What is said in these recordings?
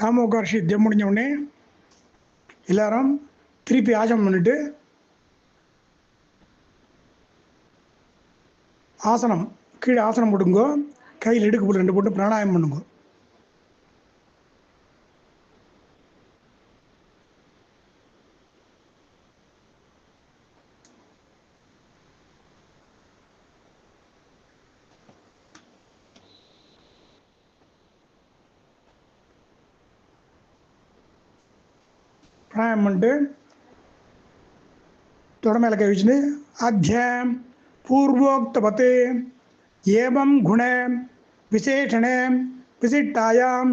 காமோகார் சித்தியம் முடிஞ்ச உடனே எல்லாரும் திருப்பி ஆசனம் பண்ணிட்டு ஆசனம் கீழே ஆசனம் போடுங்கோ கையில் இடுக்கு போட்டு ரெண்டு போட்டு பிராணாயம் பண்ணுங்க. प्राणायामेंट तुड़ इलाके अध्याय पूर्वोक्तपते, एवं गुण विशेषण विशिष्टायां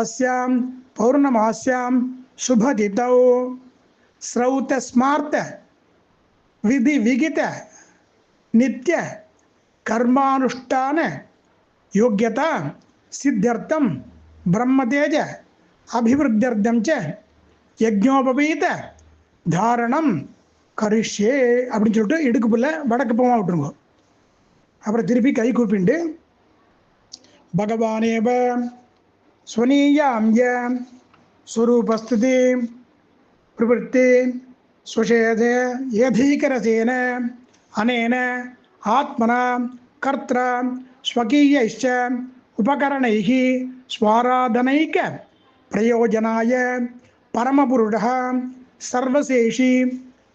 अस्याम, पौर्णमास्याम, शुभदित। स्रौत स्मार्त विधि विगित नित्य कर्माष्ठान योग्यता सिद्ध्यर्थम ब्रह्मतेज अभिवृद्ध्यर्थम च யஜ்ஞோபவீத தாரணம் கரிஷே அப்படின்னு சொல்லிட்டு இடுக்கு வடக்கு போமா விட்டுருங்க. அப்புறம் திருப்பி கை கூப்பிண்டு பகவானேவ ஸ்வனீயாம்ய ஸ்வரூபஸ்திதி பிரவருத்தி சுஷேத ஏதீகரசேன அனேன ஆத்மனா கர்த்தா ஸ்வகீயைச்ச உபகரணைகி ஸ்வாராதனைக்க பிரயோஜனாய பரமபுருடः சர்வசேஷி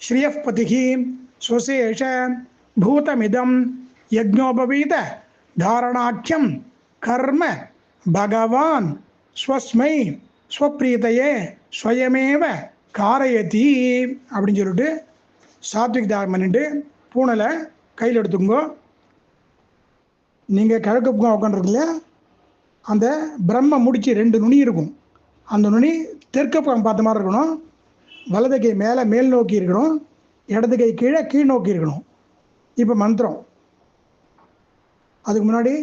ஸ்ரீயப்பதிகி சுசேஷ பூதமிதம் யஜ்னோபவீத தாரணாக்கியம் கர்ம பகவான் ஸ்வஸ்மை ஸ்வப்ரீதையே ஸ்வயமேவ காரயதி அப்படின்னு சொல்லிட்டு சாத்விக் தாகம் பண்ணிட்டு பூனலை கையில் எடுத்துக்கோ நீங்கள் கிழக்கு பக்கம் உட்காந்துருக்கீங்க அந்த பிரம்ம முடிச்சு ரெண்டு நுனி இருக்கும். அந்த நுனி தெற்கு பக்கம் பார்த்த மாதிரி இருக்கணும். வலது கை மேலே மேல் நோக்கி இருக்கணும். இடது கை கீழே கீழ் நோக்கி இருக்கணும். இப்போ மந்திரம். அதுக்கு முன்னாடி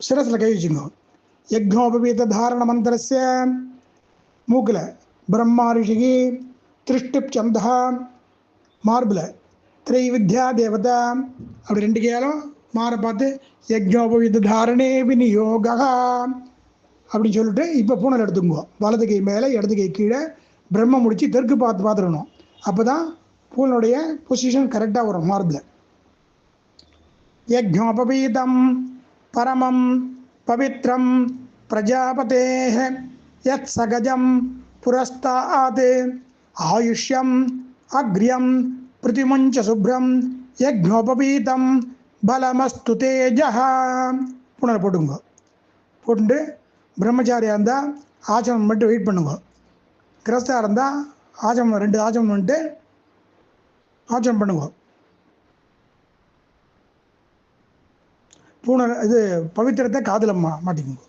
சிரசில் கை வச்சுக்கணும் யக்னோபவீத தாரண மந்திரஸ்ய. மூக்கில் பிரம்மா ரிஷிகி திருஷ்டிப் சந்தா மார்பில் திரைவித்யா தேவதா. அப்படி ரெண்டு கையாலும் மாற பார்த்து யக்னோபவீத தாரணே விநியோகா அப்படின்னு சொல்லிட்டு இப்போ பூனல் எடுத்துக்குங்க. வலது கை மேலே இடது கை கீழே பிரம்ம முடிச்சு தெற்கு பார்த்து பார்த்துடணும் அப்போ தான் பூனுடைய பொசிஷன் கரெக்டாக வரும் மார்பில் யஜ்ஞோபவீதம் பரமம் பவித்ரம் பிரஜாபதே யத் சகஜம் புரஸ்தாத் ஆயுஷ்யம் அக்ரியம் பிருத்திமுஞ்ச சுப்ரம் யஜ்ஞோபவீதம் பலமஸ்து தேஜः புனர் போட்டுங்க. போட்டு பிரம்மச்சாரியாக இருந்தால் ஆச்சமம் மட்டும் வெயிட் பண்ணுங்க. கிரஸ்தாக இருந்தால் ஆச்சமம் ரெண்டு ஆச்சமம் வந்துட்டு ஆச்சமம் பண்ணுங்க. பூனை இது பவித்திரத்தை காதில் மா மாட்டிக்குங்க.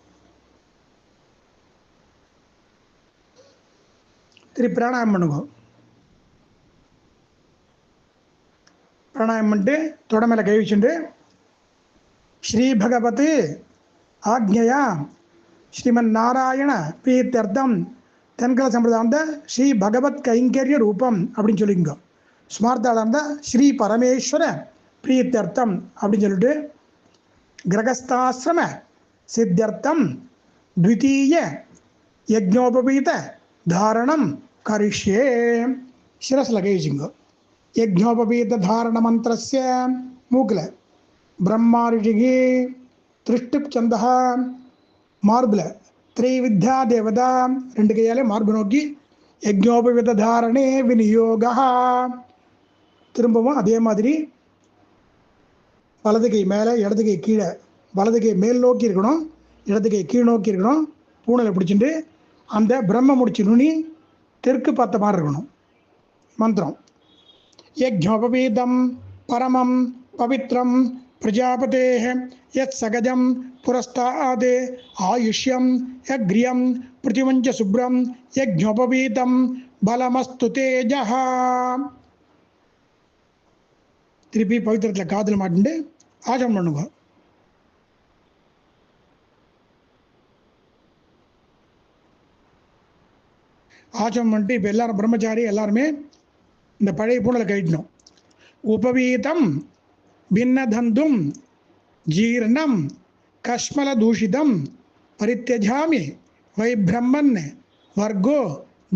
திரு பிராணாயம் பண்ணுங்க. பிராணாயம் பண்ணிட்டு தொட மேலே கை வச்சுட்டு ஸ்ரீ பகவதி ஆக்ஞையா ஸ்ரீமன் நாராயண பிரீத்தர்த்தம் தென்கல சம்பிரதாயந்த ஸ்ரீ பகவத் கைங்கரிய ரூபம் அப்படின்னு சொல்லிங்க ஸ்மார்த்தால ஸ்ரீ பரமேஸ்வர பிரீத்தர்த்தம் அப்படின்னு சொல்லிட்டு கிரகஸ்தாசிரம சித்தியர்த்தம் த்விதீய யஜ்ஞோபவீத தாரணம் கரிஷ்யே. சிரஸில் கழிச்சுங்க யஜ்ஞோபவீத தாரண மந்திரஸ்ய மூக்கில். பிரம்மா ரிஷிகி திருஷ்டிப் சந்தா மார்பில். திரைவித்யா தேவதா ரெண்டு கையாலே மார்பு நோக்கி யஜ்ஞோபவித தாரணே விநியோகா திரும்பவும் அதே மாதிரி வலது கை மேலே இடது கை கீழே வலது கை மேல் நோக்கி இருக்கணும் இடது கை கீழ் நோக்கி இருக்கணும் பூனலை பிடிச்சிட்டு அந்த பிரம்ம முடிச்சு நுனி தெற்கு பார்த்த மாதிரி இருக்கணும். மந்திரம். யஜ்ஞோபவீதம் பரமம் பவித்ரம் பிரஜாபதே யத் சகஜம் புரஸ்தாதே ஆயுஷ்யம் யக்ரியம் பிருத்திவஞ்ச சுப்ரம் யஜ்ஞோபவீதம் பலமஸ்து தேஜः திருப்பி பவித்திரத்தில் காதில் மாட்டிட்டு ஆச்சம் பண்ணுங்க. ஆச்சம் பண்ணிட்டு இப்போ எல்லாரும் பிரம்மச்சாரி எல்லாருமே இந்த பழைய பூனலை கழிட்டணும் உபவீதம் பின்னதந்தும் ஜீர்ணம் கஷ்மல தூஷிதம் பரித்தஜாமி வை பிரம்மன் வர்க்கோ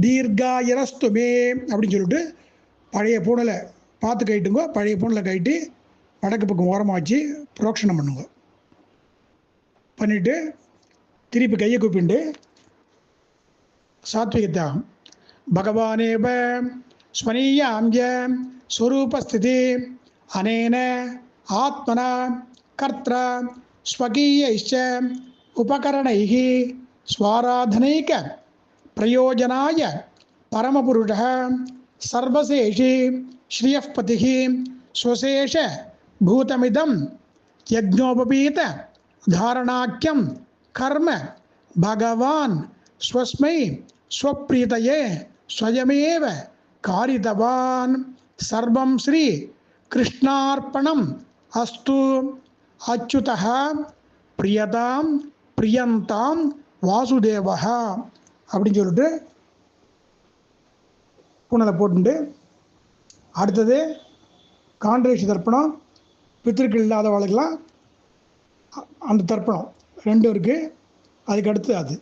தீர்காயிரஸ்துமே அப்படின்னு சொல்லிட்டு பழைய பூனலை பார்த்து கைட்டுங்கோ பழைய பூனலை கைட்டி வடக்கு பக்கம் ஓரமாக வச்சு புரோக்ஷனம் பண்ணுங்க பண்ணிட்டு திருப்பி கையை கூப்பிண்டு சாத்விகத்தாகும் பகவானேவ ஸ்மரீயாம்ய ஸ்வரூபஸ்திதி அனேன ஆத்மனா கர்த்த ஸ்வகீயைச்ச உபகரணைः ஸ்வாராதனைக பிரயோஜனாய பரமபுருஷः சர்வசேஷி ஸ்ரீயப்பதிः ஸ்வசேஷ பூதமிதம் யஜ்ஞோபபீத தாரணாக்கியம் கர்ம பகவான் ஸ்வஸ்மை ஸ்வப்ரீதயே ஸ்வயமேவ காரிதவான் சர்வம் கிருஷ்ணார்ப்பணம் அஸ்து அச்சுதः பிரியதாம் பிரியந்தாம் வாசுதேவः அப்படின்னு சொல்லிட்டு பூனலை போட்டுண்டு. அடுத்தது காண்ட்ரேஷ் தர்ப்பணம் பித்திருக்கள் இல்லாதவர்களுக்கெல்லாம் அந்த தர்ப்பணம். ரெண்டும் இருக்குது அதுக்கு அடுத்து அது.